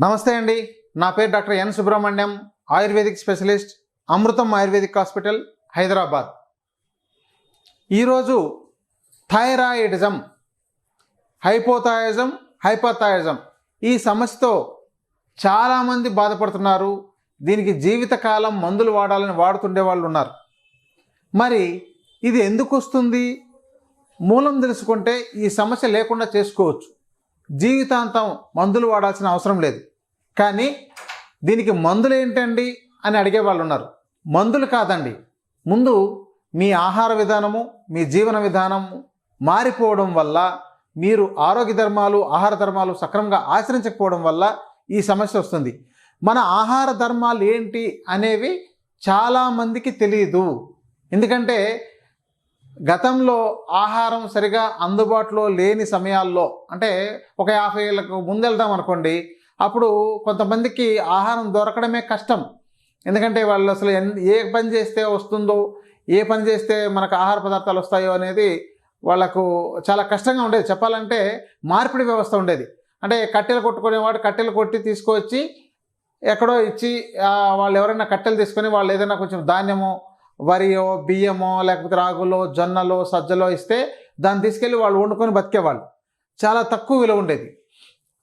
నమస్తే అండి. నా పేరు doctor N Subrahmanyam ayurvedic specialist Amrutham ayurvedic hospital Hyderabad. ఈరోజు థైరాయిడిజం హైపోథాయిజం హైపోథాయిజం ఈ సమస్యతో చాలామంది బాధపడుతున్నారు. దీనికి జీవితకాలం మందులు వాడాలని వాడుతుండే వాళ్ళు ఉన్నారు. మరి ఇది ఎందుకు వస్తుంది? మూలం తెలుసుకుంటే ఈ సమస్య లేకుండా చేసుకోవచ్చు. జీవితాంతం మందులు వాడాల్సిన అవసరం లేదు. కానీ దీనికి మందులు ఏంటండి అని అడిగే వాళ్ళు ఉన్నారు మందులు కాదండి. ముందు మీ ఆహార విధానము మీ జీవన విధానము మారిపోవడం వల్ల మీరు ఆరోగ్య ధర్మాలు ఆహార ధర్మాలు సక్రమంగా ఆచరించకపోవడం వల్ల ఈ సమస్య వస్తుంది. మన ఆహార ధర్మాలు ఏంటి అనేవి చాలామందికి తెలియదు ఎందుకంటే గతంలో ఆహారం సరిగా అందుబాటులో లేని సమయాల్లో అంటే ఒక యాభై ఏళ్ళకు ముందెళ్దాం అనుకోండి అప్పుడు కొంతమందికి ఆహారం దొరకడమే కష్టం. ఎందుకంటే వాళ్ళు అసలు ఏ పని చేస్తే వస్తుందో ఏ పని చేస్తే మనకు ఆహార పదార్థాలు వస్తాయో అనేది వాళ్ళకు చాలా కష్టంగా ఉండేది. చెప్పాలంటే మార్పిడి వ్యవస్థ ఉండేది. అంటే కట్టెలు కొట్టుకునేవాడు కట్టెలు కొట్టి తీసుకొచ్చి ఎక్కడో ఇచ్చి వాళ్ళు ఎవరైనా కట్టెలు తీసుకొని వాళ్ళు ఏదైనా కొంచెం ధాన్యమో వరియో బియ్యమో లేకపోతే రాగులో జొన్నలో సజ్జలో ఇస్తే దాన్ని తీసుకెళ్ళి వాళ్ళు వండుకొని బతికేవాళ్ళు. చాలా తక్కువ విలువ ఉండేది.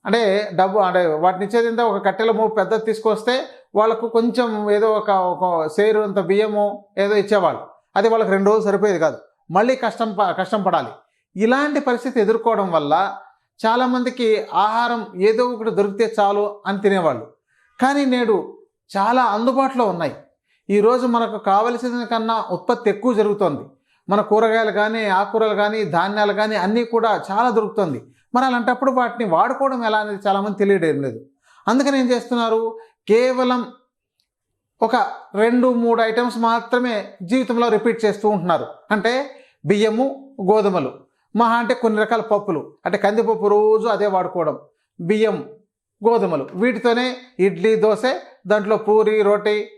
అంటే డబ్బు అంటే వాటిని ఇచ్చేది ఒక కట్టెల మూడు పెద్దది తీసుకొస్తే వాళ్ళకు కొంచెం ఏదో ఒక ఒక సేరు అంత బియ్యము ఏదో ఇచ్చేవాళ్ళు. అది వాళ్ళకి రెండు రోజులు సరిపోయేది కాదు. మళ్ళీ కష్టం ప- కష్టం పడాలి. ఇలాంటి పరిస్థితి ఎదుర్కోవడం వల్ల చాలామందికి ఆహారం ఏదో ఒకటి దొరికితే చాలు అని తినేవాళ్ళు. కానీ నేడు చాలా అందుబాటులో ఉన్నాయి. ఈరోజు మనకు కావలసిన కన్నా ఉత్పత్తి ఎక్కువ జరుగుతోంది. మన కూరగాయలు కానీ ఆకుకూరలు కానీ ధాన్యాలు కానీ అన్నీ కూడా చాలా దొరుకుతుంది. మరి అలాంటప్పుడు వాటిని వాడుకోవడం ఎలా అనేది చాలామంది తెలియడం లేదు. అందుకని ఏం చేస్తున్నారు? కేవలం ఒక రెండు మూడు ఐటమ్స్ మాత్రమే జీవితంలో రిపీట్ చేస్తూ ఉంటున్నారు. అంటే బియ్యము గోధుమలు. మహా అంటే కొన్ని రకాల పప్పులు. అంటే కందిపప్పు రోజు అదే వాడుకోవడం. బియ్యం గోధుమలు. వీటితోనే ఇడ్లీ దోశ దాంట్లో పూరి రోటీ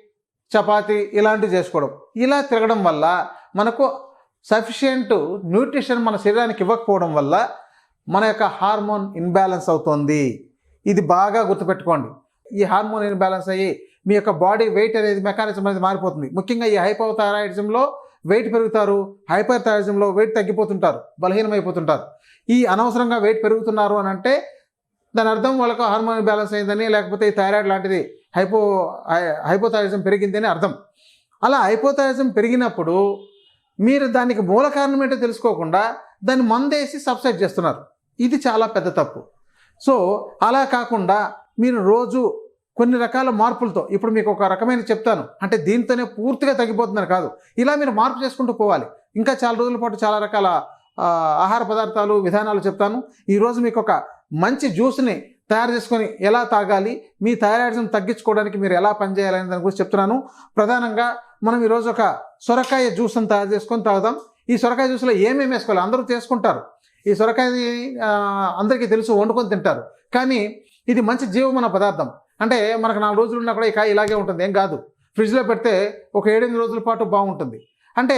చపాతి ఇలాంటివి చేసుకోవడం. ఇలా తిరగడం వల్ల మనకు సఫిషియంట్ న్యూట్రిషన్ మన శరీరానికి ఇవ్వకపోవడం వల్ల మన యొక్క హార్మోన్ ఇన్బ్యాలెన్స్ అవుతుంది. ఇది బాగా గుర్తుపెట్టుకోండి. ఈ హార్మోన్ ఇన్బ్యాలెన్స్ అయ్యి మీ యొక్క బాడీ వెయిట్ అనేది మెకానిజం అనేది మారిపోతుంది. ముఖ్యంగా ఈ హైపోథైరాయిడిజంలో వెయిట్ పెరుగుతారు. హైపర్ థైరాయిజంలో వెయిట్ తగ్గిపోతుంటారు. బలహీనమైపోతుంటారు. ఈ అనవసరంగా వెయిట్ పెరుగుతున్నారు అని అంటే దాని అర్థం వాళ్ళకు హార్మోన్ బ్యాలెన్స్ అయిందని లేకపోతే ఈ థైరాయిడ్ లాంటిది హైపో హైపోథైరాయిజం పెరిగిందని అర్థం. అలా హైపోథైరాయిజం పెరిగినప్పుడు మీరు దానికి మూల కారణం ఏంటో తెలుసుకోకుండా దాన్ని మందేసి సబ్సైడ్ చేస్తున్నారు. ఇది చాలా పెద్ద తప్పు. సో అలా కాకుండా మీరు రోజు కొన్ని రకాల మార్పులతో ఇప్పుడు మీకు ఒక రకమైన చెప్తాను. అంటే దీంతోనే పూర్తిగా తగ్గిపోతున్నారు కాదు. ఇలా మీరు మార్పు చేసుకుంటూ పోవాలి. ఇంకా చాలా రోజుల పాటు చాలా రకాల ఆహార పదార్థాలు విధానాలు చెప్తాను. ఈరోజు మీకు ఒక మంచి జ్యూస్ని తయారు చేసుకొని ఎలా తాగాలి మీ థైరాయిడ్ని తగ్గించుకోవడానికి మీరు ఎలా పనిచేయాలనే దాని గురించి చెప్తున్నాను. ప్రధానంగా మనం ఈరోజు ఒక సొరకాయ జ్యూస్ని తయారు చేసుకొని తాగుదాం. ఈ సొరకాయ జ్యూస్లో ఏమేమి వేసుకోవాలి? అందరూ చేసుకుంటారు. ఈ సొరకాయని అందరికీ తెలుసు వండుకొని తింటారు. కానీ ఇది మంచి జీవమైన పదార్థం. అంటే మనకు నాలుగు రోజులు ఉన్నా కూడా ఈ కాయ ఇలాగే ఉంటుంది ఏం కాదు. ఫ్రిడ్జ్లో పెడితే ఒక ఏడెనిమిది రోజుల పాటు బాగుంటుంది. అంటే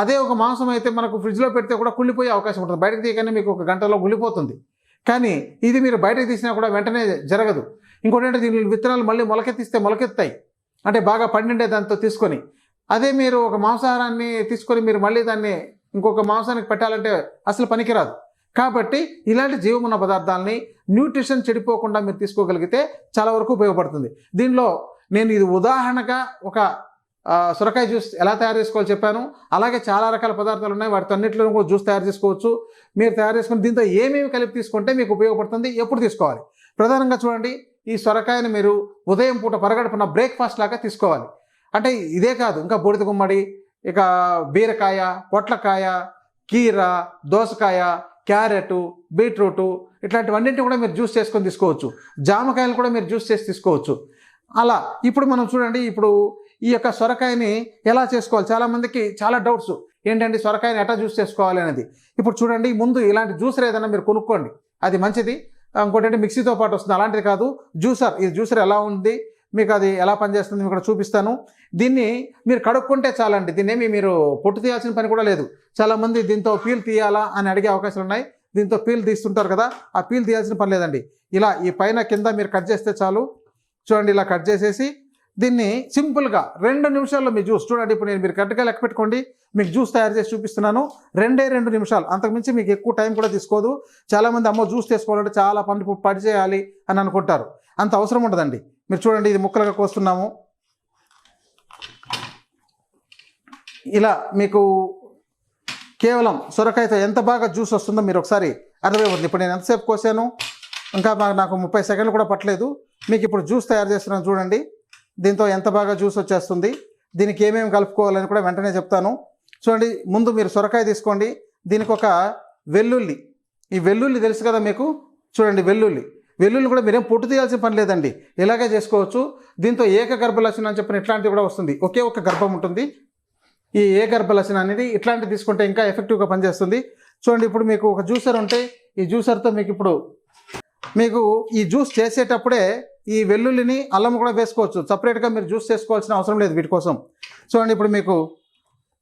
అదే ఒక మాంసం అయితే మనకు ఫ్రిడ్జ్లో పెడితే కూడా కుళ్ళిపోయే అవకాశం ఉంటుంది. బయటకు తీయగానే మీకు ఒక గంటలో కుళ్ళిపోతుంది. కానీ ఇది మీరు బయటకు తీసినా కూడా వెంటనే జరగదు. ఇంకోటి అంటే దీని విత్తనాలు మళ్ళీ మొలకెత్తిస్తే మొలకెత్తాయి. అంటే బాగా పండిండే దాంతో తీసుకొని. అదే మీరు ఒక మాంసాహారాన్ని తీసుకొని మీరు మళ్ళీ దాన్ని ఇంకొక మాంసానికి పెట్టాలంటే అసలు పనికిరాదు. కాబట్టి ఇలాంటి జీవమున్న పదార్థాలని న్యూట్రిషన్ చెడిపోకుండా మీరు తీసుకోగలిగితే చాలా వరకు ఉపయోగపడుతుంది. దీనిలో నేను ఇది ఉదాహరణగా ఒక సొరకాయ జ్యూస్ ఎలా తయారు చేసుకోవాలో చెప్పాను. అలాగే చాలా రకాల పదార్థాలు ఉన్నాయి. వాటి అన్నింటిలో కూడా జ్యూస్ తయారు చేసుకోవచ్చు. మీరు తయారు చేసుకుని దీంతో ఏమేమి కలిపి తీసుకుంటే మీకు ఉపయోగపడుతుంది ఎప్పుడు తీసుకోవాలి? ప్రధానంగా చూడండి ఈ సొరకాయని మీరు ఉదయం పూట పరగడుపున బ్రేక్ఫాస్ట్ లాగా తీసుకోవాలి. అంటే ఇదే కాదు ఇంకా బూడిద గుమ్మడి ఇక బీరకాయ పొట్లకాయ కీర దోసకాయ క్యారెట్ బీట్రూటు ఇట్లాంటివన్నింటినీ కూడా మీరు జ్యూస్ చేసుకొని తీసుకోవచ్చు. జామకాయలు కూడా మీరు జ్యూస్ చేసి తీసుకోవచ్చు. అలా ఇప్పుడు మనం చూడండి ఇప్పుడు ఈ యొక్క సొరకాయని ఎలా చేసుకోవాలి? చాలామందికి చాలా డౌట్స్. ఏంటంటే సొరకాయని ఎట్లా జ్యూస్ చేసుకోవాలి అనేది? ఇప్పుడు చూడండి ముందు ఇలాంటి జ్యూసర్ ఏదైనా మీరు కొనుక్కోండి. అది మంచిది. ఇంకోటి మిక్సీతో పాటు వస్తుంది. అలాంటిది కాదు. జ్యూసర్. ఈ జ్యూసర్ ఎలా ఉంది? మీకు అది ఎలా పనిచేస్తుంది మీకు ఇక్కడ చూపిస్తాను. దీన్ని మీరు కడుక్కుంటే చాలండి. దీన్ని మీరు పొట్టు తీయాల్సిన పని కూడా లేదు. చాలామంది దీంతో పీల్ తీయాలా అని అడిగే అవకాశాలు ఉన్నాయి. దీంతో పీల్ తీస్తుంటారు కదా ఆ పీల్ తీయాల్సిన పని లేదండి. ఇలా ఈ పైన కింద మీరు కట్ చేస్తే చాలు. చూడండి ఇలా కట్ చేసేసి దీన్ని సింపుల్గా రెండు నిమిషాల్లో మీ జ్యూస్ చూడండి ఇప్పుడు నేను మీరు కరెక్ట్గా లెక్క పెట్టుకోండి. మీకు జ్యూస్ తయారు చేసి చూపిస్తున్నాను. రెండే రెండు నిమిషాలు. అంతకుమించి మీకు ఎక్కువ టైం కూడా తీసుకోదు. చాలామంది అమ్మో జ్యూస్ తీసుకోవాలంటే చాలా పని పడి చేయాలి అని అనుకుంటారు. అంత అవసరం ఉండదండి. మీరు చూడండి ఇది ముక్కలుగా కోస్తున్నాము. ఇలా మీకు కేవలం సొరకాయతో ఎంత బాగా జ్యూస్ వస్తుందో మీరు ఒకసారి అర్థమైపోతుంది ఇప్పుడు నేను ఎంతసేపు కోసాను? ఇంకా మా- నాకు ముప్పై సెకండ్లు కూడా పట్టలేదు. మీకు ఇప్పుడు జ్యూస్ తయారు చేస్తున్నాను చూడండి. దీంతో ఎంత బాగా జ్యూస్ వచ్చేస్తుంది? దీనికి ఏమేమి కలుపుకోవాలని కూడా వెంటనే చెప్తాను. చూడండి ముందు మీరు సొరకాయ తీసుకోండి. దీనికి ఒక వెల్లుల్లి. ఈ వెల్లుల్లి తెలుసు కదా మీకు? చూడండి వెల్లుల్లి. వెల్లుల్లి కూడా మీరేం పొట్టు తీయాల్సిన పని లేదండి. ఇలాగే చేసుకోవచ్చు. దీంతో ఏక గర్భలక్షణం అని చెప్పిన ఇట్లాంటివి కూడా వస్తుంది. ఒకే ఒక గర్భం ఉంటుంది. ఈ ఏ గర్భలక్షణం అనేది ఇట్లాంటివి తీసుకుంటే ఇంకా ఎఫెక్టివ్గా పనిచేస్తుంది. చూడండి ఇప్పుడు మీకు ఒక జ్యూసర్ ఉంటే ఈ జ్యూసర్తో మీకు ఇప్పుడు మీకు ఈ జ్యూస్ చేసేటప్పుడే ఈ వెల్లుల్లిని అల్లం కూడా వేసుకోవచ్చు. సపరేట్గా మీరు జ్యూస్ చేసుకోవాల్సిన అవసరం లేదు వీటి కోసం. చూడండి ఇప్పుడు మీకు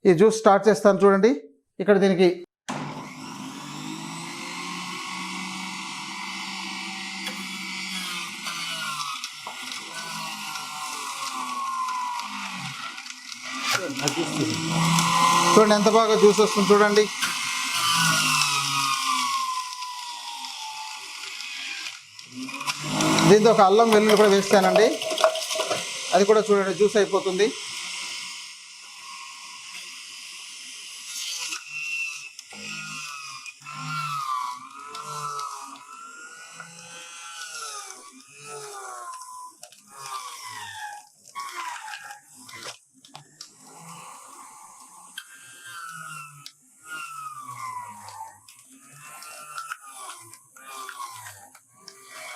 ఈ జ్యూస్ స్టార్ట్ చేస్తాను చూడండి. ఇక్కడ దీనికి చూడండి ఎంత బాగా జ్యూస్ వస్తుంది చూడండి. దీంతో ఒక అల్లం వెల్లుల్లి కూడా వేస్తానండి. అది కూడా చూడండి జ్యూస్ అయిపోతుంది.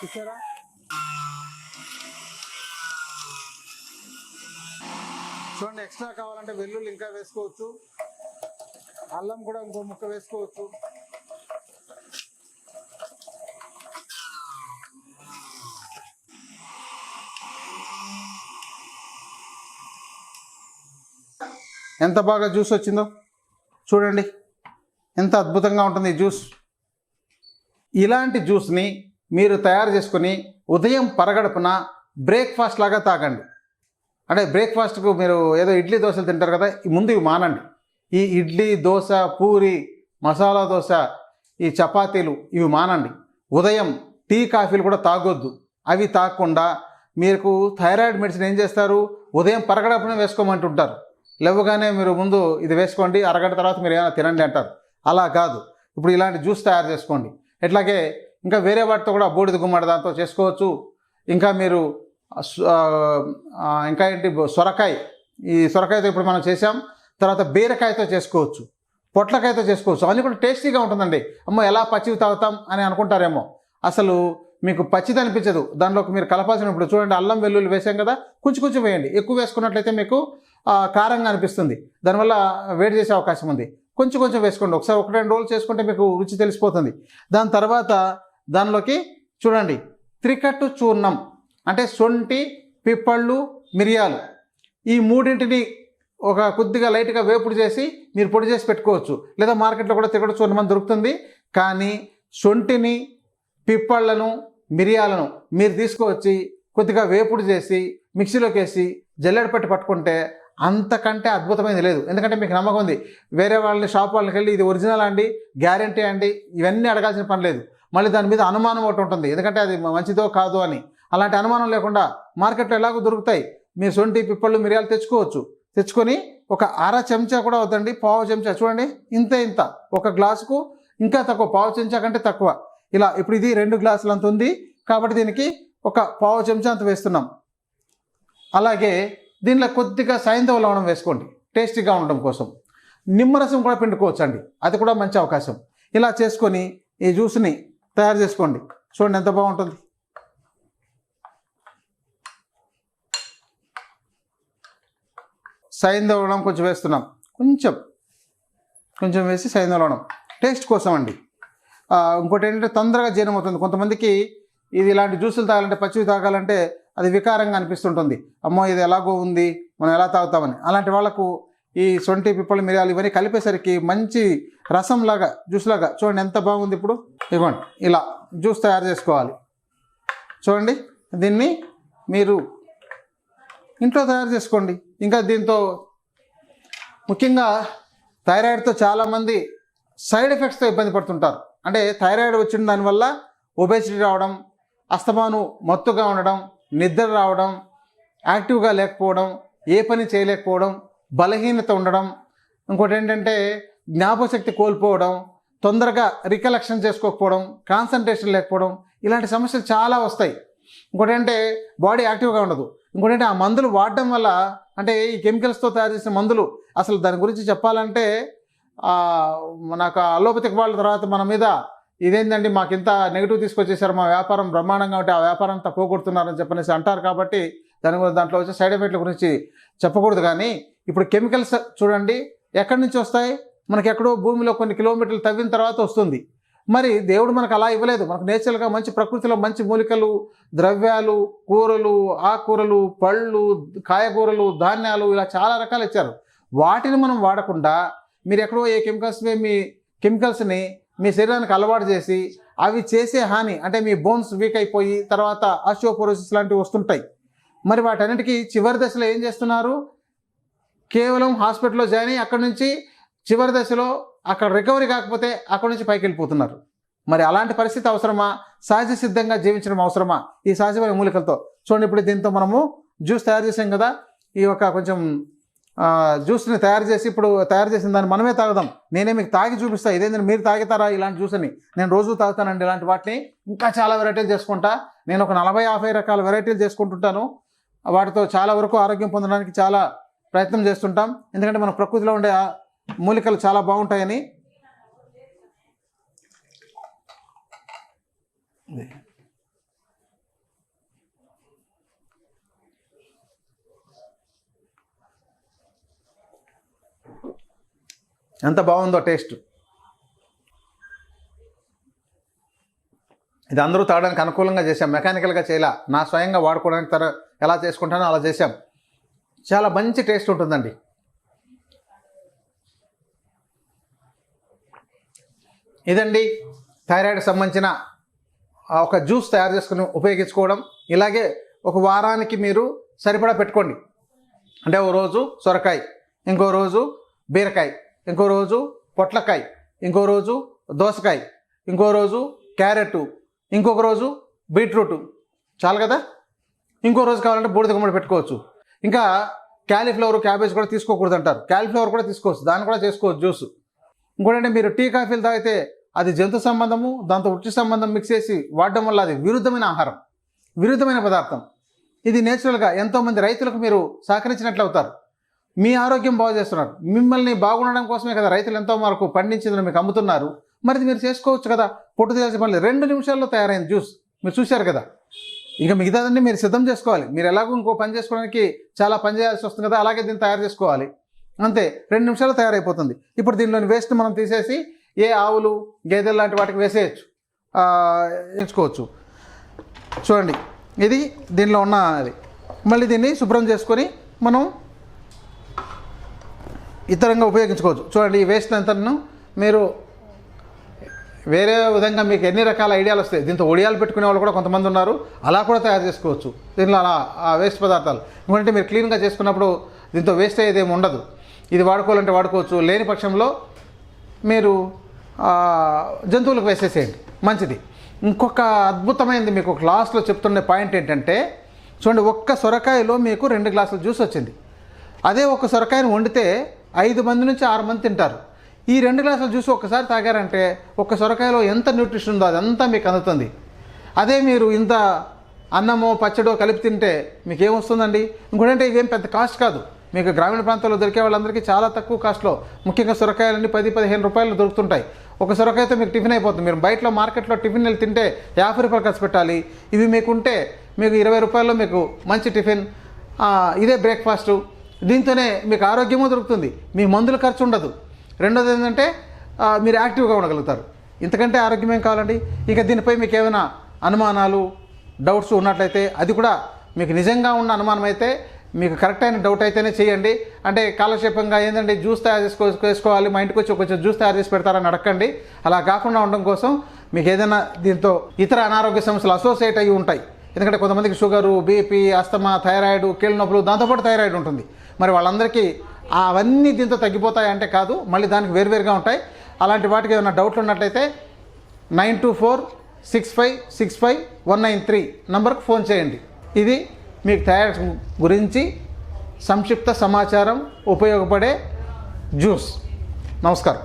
చూసారా? చూడండి ఎక్స్ట్రా కావాలంటే వెల్లుల్లి ఇంకా వేసుకోవచ్చు. అల్లం కూడా ఇంకో ముక్క వేసుకోవచ్చు. ఎంత బాగా జ్యూస్ వచ్చిందో చూడండి. ఎంత అద్భుతంగా ఉంటుంది ఈ జ్యూస్. ఇలాంటి జ్యూస్ని మీరు తయారు చేసుకొని ఉదయం పరగడుపున బ్రేక్ఫాస్ట్ లాగా తాగండి. అంటే బ్రేక్ఫాస్ట్కు మీరు ఏదో ఇడ్లీ దోశలు తింటారు కదా ముందు ఇవి మానండి. ఈ ఇడ్లీ దోశ పూరి మసాలా దోశ ఈ చపాతీలు ఇవి మానండి. ఉదయం టీ కాఫీలు కూడా తాగొద్దు. అవి తాగకుండా మీకు థైరాయిడ్ మెడిసిన్ ఏం చేస్తారు? ఉదయం పరగడపున వేసుకోమంటుంటారు. లేవగానే మీరు ముందు ఇది వేసుకోండి అరగంట తర్వాత మీరు ఏమైనా తినండి అంటారు. అలా కాదు. ఇప్పుడు ఇలాంటి జ్యూస్ తయారు చేసుకోండి. ఎట్లాగే ఇంకా వేరే వాటితో కూడా బూడిద గుమ్మడి దాంతో చేసుకోవచ్చు. ఇంకా మీరు ఇంకా ఏంటి సొరకాయ. ఈ సొరకాయతో ఇప్పుడు మనం చేసాం తర్వాత బీరకాయతో చేసుకోవచ్చు. పొట్లకాయతో చేసుకోవచ్చు. అవన్నీ కూడా టేస్టీగా ఉంటుందండి. అమ్మో ఎలా పచ్చివి తాగుతాం అని అనుకుంటారేమో. అసలు మీకు పచ్చిది అనిపించదు. దానిలోకి మీరు కలపాల్సిన ఇప్పుడు చూడండి అల్లం వెల్లుల్లి వేసాం కదా కొంచెం కొంచెం వేయండి. ఎక్కువ వేసుకున్నట్లయితే మీకు కారంగా అనిపిస్తుంది. దానివల్ల వేడి చేసే అవకాశం ఉంది. కొంచెం కొంచెం వేసుకోండి. ఒకసారి ఒక రెండు రోజులు చేసుకుంటే మీకు రుచి తెలిసిపోతుంది. దాని తర్వాత దానిలోకి చూడండి. త్రికట్టు చూర్ణం అంటే సొంటి పిప్పళ్ళు మిరియాలు. ఈ మూడింటిని ఒక కొద్దిగా లైట్గా వేపుడు చేసి మీరు పొడి చేసి పెట్టుకోవచ్చు. లేదా మార్కెట్లో కూడా త్రికట్టు చూర్ణం దొరుకుతుంది. కానీ సొంటిని పిప్పళ్ళను మిరియాలను మీరు తీసుకువచ్చి కొద్దిగా వేపుడు చేసి మిక్సీలోకి వేసి జల్లెడ పెట్టి పట్టుకుంటే అంతకంటే అద్భుతమైనది లేదు. ఎందుకంటే మీకు నమ్మకం ఉంది. వేరే వాళ్ళని షాప్ వాళ్ళకి వెళ్ళి ఇది ఒరిజినల్ అండి గ్యారంటీ అండి ఇవన్నీ అడగాల్సిన పని లేదు. మళ్ళీ దాని మీద అనుమానం ఒకటి ఉంటుంది. ఎందుకంటే అది మంచిదో కాదో అని. అలాంటి అనుమానం లేకుండా మార్కెట్లో ఎలాగో దొరుకుతాయి. మీరు సొంటి పిప్పళ్ళు మిరియాలు తెచ్చుకోవచ్చు. తెచ్చుకొని ఒక అర చెంచా కూడా వద్దండి పావు చెంచా. చూడండి ఇంత ఇంత. ఒక గ్లాసుకు ఇంకా తక్కువ పావు చెంచా కంటే తక్కువ. ఇలా ఇప్పుడు ఇది రెండు గ్లాసులు అంత ఉంది. కాబట్టి దీనికి ఒక పావు చెంచా అంత వేస్తున్నాం. అలాగే దీనిలో కొద్దిగా సాయంత్రం లవణం వేసుకోండి. టేస్టీగా ఉండడం కోసం. నిమ్మరసం కూడా పిండుకోవచ్చు అండి అది కూడా మంచి అవకాశం. ఇలా చేసుకొని ఈ జ్యూస్ని తయారు చేసుకోండి. చూడండి ఎంత బాగుంటుంది. సైంధవ కొంచెం వేస్తున్నాం. కొంచెం కొంచెం వేసి సైంధవ టేస్ట్ కోసం అండి. ఇంకోటి ఏంటంటే తొందరగా జీర్ణం అవుతుంది. కొంతమందికి ఇది ఇలాంటి జ్యూసులు తాగాలంటే పచ్చివి తాగాలంటే అది వికారంగా అనిపిస్తుంటుంది. అమ్మో ఇది ఎలాగో ఉంది మనం ఎలా తాగుతామని. అలాంటి వాళ్ళకు ఈ సొంటి పిప్పలు మిరియాలు ఇవన్నీ కలిపేసరికి మంచి రసం లాగా జ్యూస్ లాగా చూడండి ఎంత బాగుంది ఇప్పుడు. ఇవ్వండి ఇలా జ్యూస్ తయారు చేసుకోవాలి. చూడండి దీన్ని మీరు ఇంట్లో తయారు చేసుకోండి. ఇంకా దీంతో ముఖ్యంగా థైరాయిడ్తో చాలామంది సైడ్ ఎఫెక్ట్స్తో ఇబ్బంది పడుతుంటారు. అంటే థైరాయిడ్ వచ్చిన దానివల్ల ఒబేసిటీ రావడం అస్తమాను మత్తుగా ఉండడం నిద్ర రావడం యాక్టివ్గా లేకపోవడం ఏ పని చేయలేకపోవడం బలహీనత ఉండడం. ఇంకోటి ఏంటంటే జ్ఞాపశక్తి కోల్పోవడం తొందరగా రికలెక్షన్ చేసుకోకపోవడం కాన్సన్ట్రేషన్ లేకపోవడం ఇలాంటి సమస్యలు చాలా వస్తాయి. ఇంకోటి అంటే బాడీ యాక్టివ్గా ఉండదు. ఇంకోటి అంటే ఆ మందులు వాడడం వల్ల అంటే ఈ కెమికల్స్తో తయారు చేసిన మందులు అసలు దాని గురించి చెప్పాలంటే నాకు అలోపతిక్ వాళ్ళ తర్వాత మన మీద ఇదేంటండి మాకు ఇంత నెగిటివ్ తీసుకొచ్చేసారు మా వ్యాపారం బ్రహ్మాండంగా ఉంటే ఆ వ్యాపారం అంతా పోగొడుతున్నారని చెప్పనేసి అంటారు కాబట్టి దాని గురించి దాంట్లో వచ్చే సైడ్ ఎఫెక్ట్ల గురించి చెప్పకూడదు. కానీ ఇప్పుడు కెమికల్స్ చూడండి ఎక్కడి నుంచి వస్తాయి? మనకి ఎక్కడో భూమిలో కొన్ని కిలోమీటర్లు తవ్విన తర్వాత వస్తుంది. మరి దేవుడు మనకు అలా ఇవ్వలేదు. మనకు నేచురల్గా మంచి ప్రకృతిలో మంచి మూలికలు ద్రవ్యాలు కూరలు ఆకుకూరలు పళ్ళు కాయగూరలు ధాన్యాలు ఇలా చాలా రకాలు ఇచ్చారు. వాటిని మనం వాడకుండా మీరు ఎక్కడో ఏ కెమికల్స్ మీ కెమికల్స్ని మీ శరీరానికి అలవాటు చేసి అవి చేసే హాని అంటే మీ బోన్స్ వీక్ అయిపోయి తర్వాత ఆస్టియోపోరోసిస్ లాంటివి వస్తుంటాయి. మరి వాటన్నిటికీ చివరి దశలో ఏం చేస్తున్నారు? కేవలం హాస్పిటల్లో జాయిన్ అయ్యి అక్కడి నుంచి చివరి దశలో అక్కడ రికవరీ కాకపోతే అక్కడి నుంచి పైకి వెళ్ళిపోతున్నారు. మరి అలాంటి పరిస్థితి అవసరమా? సహజ సిద్ధంగా జీవించడం అవసరమా? ఈ సహజమైన మూలికలతో. చూడండి ఇప్పుడు దీంతో మనము జ్యూస్ తయారు చేసాం కదా? ఈ ఒక కొంచెం జ్యూస్ని తయారు చేసి ఇప్పుడు తయారు చేసిన దాన్ని మనమే తాగుదాం. నేనే మీకు తాగి చూపిస్తా. ఇదేంటంటే మీరు తాగుతారా ఇలాంటి జ్యూస్ అని. నేను రోజు తాగుతానండి ఇలాంటి వాటిని. ఇంకా చాలా వెరైటీలు చేసుకుంటా. నేను ఒక నలభై యాభై రకాల వెరైటీలు చేసుకుంటుంటాను. వాటితో చాలా వరకు ఆరోగ్యం పొందడానికి చాలా ప్రయత్నం చేస్తుంటాం. ఎందుకంటే మన ప్రకృతిలో ఉండే మూలికలు చాలా బాగుంటాయని. ఎంత బాగుందో టేస్ట్. ఇది అందరూ తాగడానికి అనుకూలంగా చేశాం. మెకానికల్గా చేయలే? నా స్వయంగా వాడుకోవడానికి తర ఎలా చేసుకుంటానో అలా చేశాం. చాలా మంచి టేస్ట్ ఉంటుందండి. ఇదండి థైరాయిడ్కి సంబంధించిన ఒక జ్యూస్ తయారు చేసుకుని ఉపయోగించుకోవడం. ఇలాగే ఒక వారానికి మీరు సరిపడా పెట్టుకోండి. అంటే ఓ రోజు సొరకాయ ఇంకో రోజు బీరకాయ ఇంకో రోజు పొట్లకాయ ఇంకో రోజు దోసకాయ ఇంకో రోజు క్యారెట్ ఇంకొక రోజు బీట్రూట్. చాలు కదా? ఇంకో రోజు కావాలంటే బూడిద గుమ్మడి పెట్టుకోవచ్చు. ఇంకా క్యాలీఫ్లవర్ క్యాబేజ్ కూడా తీసుకోకూడదు అంటారు క్యాలీఫ్లవర్ కూడా తీసుకోవచ్చు. దాన్ని కూడా చేసుకోవచ్చు జ్యూస్. ఇంకోటంటే మీరు టీ కాఫీలు తాగితే అది జంతు సంబంధము దాంతో వృత్తి సంబంధం మిక్స్ చేసి వాడడం వల్ల అది విరుద్ధమైన ఆహారం విరుద్ధమైన పదార్థం. ఇది నేచురల్గా ఎంతోమంది రైతులకు మీరు సహకరించినట్లు అవుతారు. మీ ఆరోగ్యం బాగు చేస్తున్నారు. మిమ్మల్ని బాగుండడం కోసమే కదా రైతులు ఎంతో వరకు పండించిందని మీకు అమ్ముతున్నారు. మరి మీరు చేసుకోవచ్చు కదా. పొట్టు తీయాల్సిన పని రెండు నిమిషాల్లో తయారైంది జ్యూస్. మీరు చూశారు కదా. ఇక మిగతాదన్నీ మీరు సిద్ధం చేసుకోవాలి. మీరు ఎలాగో ఇంకో పని చేసుకోవడానికి చాలా పని చేయాల్సి వస్తుంది కదా. అలాగే దీన్ని తయారు చేసుకోవాలి. అంతే. రెండు నిమిషాలు తయారైపోతుంది. ఇప్పుడు దీనిలోని వేస్ట్ మనం తీసేసి ఏ ఆవులు గేదెలు లాంటి వాటికి వేసేయచ్చు. ఎంచుకోవచ్చు. చూడండి ఇది దీనిలో ఉన్న అది. మళ్ళీ దీన్ని శుభ్రం చేసుకొని మనం ఇతరంగా ఉపయోగించుకోవచ్చు. చూడండి ఈ వేస్ట్ అంతను మీరు వేరే విధంగా మీకు ఎన్ని రకాల ఐడియాలు వస్తాయి? దీంతో ఒడియాలు పెట్టుకునే వాళ్ళు కూడా కొంతమంది ఉన్నారు. అలా కూడా తయారు చేసుకోవచ్చు. దీనిలో అలా ఆ వేస్ట్ పదార్థాలు. ఎందుకంటే మీరు క్లీన్గా చేసుకున్నప్పుడు దీంతో వేస్ట్ అయ్యేది ఏమి ఉండదు. ఇది వాడుకోవాలంటే వాడుకోవచ్చు. లేని పక్షంలో మీరు జంతువులకు వేసేసేయండి. మంచిది. ఇంకొక అద్భుతమైనది మీకు ఒక లాస్ట్లో చెప్తున్న పాయింట్ ఏంటంటే చూడండి ఒక్క సొరకాయలో మీకు రెండు గ్లాసుల జ్యూస్ వచ్చింది. అదే ఒక సొరకాయను వండితే ఐదు మంది నుంచి ఆరు మంది తింటారు. ఈ రెండు గ్లాసుల జ్యూస్ ఒక్కసారి తాగారంటే ఒక సొరకాయలో ఎంత న్యూట్రిషన్ ఉందో అదంతా మీకు అందుతుంది. అదే మీరు ఇంత అన్నమో పచ్చడో కలిపి తింటే మీకు ఏమొస్తుందండి ఇంకోటంటే ఇవేం పెద్ద కాస్ట్ కాదు. మీకు గ్రామీణ ప్రాంతాల్లో దొరికే వాళ్ళందరికీ చాలా తక్కువ కాస్ట్లో. ముఖ్యంగా సొరకాయలన్నీ పది పదిహేను రూపాయలు దొరుకుతుంటాయి. ఒక సొరకాయతో మీకు టిఫిన్ అయిపోతుంది. మీరు బయటలో మార్కెట్లో టిఫిన్ వెళ్ళి తింటే యాభై రూపాయలు ఖర్చు పెట్టాలి. ఇవి మీకుంటే మీకు ఇరవై రూపాయల్లో మీకు మంచి టిఫిన్ ఇదే బ్రేక్ఫాస్టు దీంతోనే మీకు ఆరోగ్యము దొరుకుతుంది. మీ మందుల ఖర్చు ఉండదు. రెండోది ఏంటంటే మీరు యాక్టివ్గా ఉండగలుగుతారు. ఇంతకంటే ఆరోగ్యం ఏం కావాలండి? ఇక దీనిపై మీకు ఏమైనా అనుమానాలు డౌట్స్ ఉన్నట్లయితే అది కూడా మీకు నిజంగా ఉన్న అనుమానం అయితే మీకు కరెక్ట్ అయిన డౌట్ అయితేనే చేయండి. అంటే కాలక్షేపంగా ఏంటంటే జ్యూస్ తయారు చేసుకో చేసుకోవాలి మా ఇంటికి వచ్చి కొంచెం జ్యూస్ తయారు చేసి పెడతారని అడగండి అలా కాకుండా ఉండడం కోసం మీకు ఏదైనా దీంతో ఇతర అనారోగ్య సమస్యలు అసోసియేట్ అయ్యి ఉంటాయి. ఎందుకంటే కొంతమందికి షుగరు బీపీ అస్తమా థైరాయిడ్ కీళ్ళ నొప్పులు దాంతోపాటు థైరాయిడ్ ఉంటుంది. మరి వాళ్ళందరికీ అవన్నీ దీంతో తగ్గిపోతాయి అంటే కాదు మళ్ళీ దానికి వేరువేరుగా ఉంటాయి. అలాంటి వాటికి ఏమైనా డౌట్లు ఉన్నట్లయితే nine two four six five six five one nine three నంబర్కి ఫోన్ చేయండి. ఇది మీకు తయారు గురించి సంక్షిప్త సమాచారం ఉపయోగపడే జ్యూస్. నమస్కారం.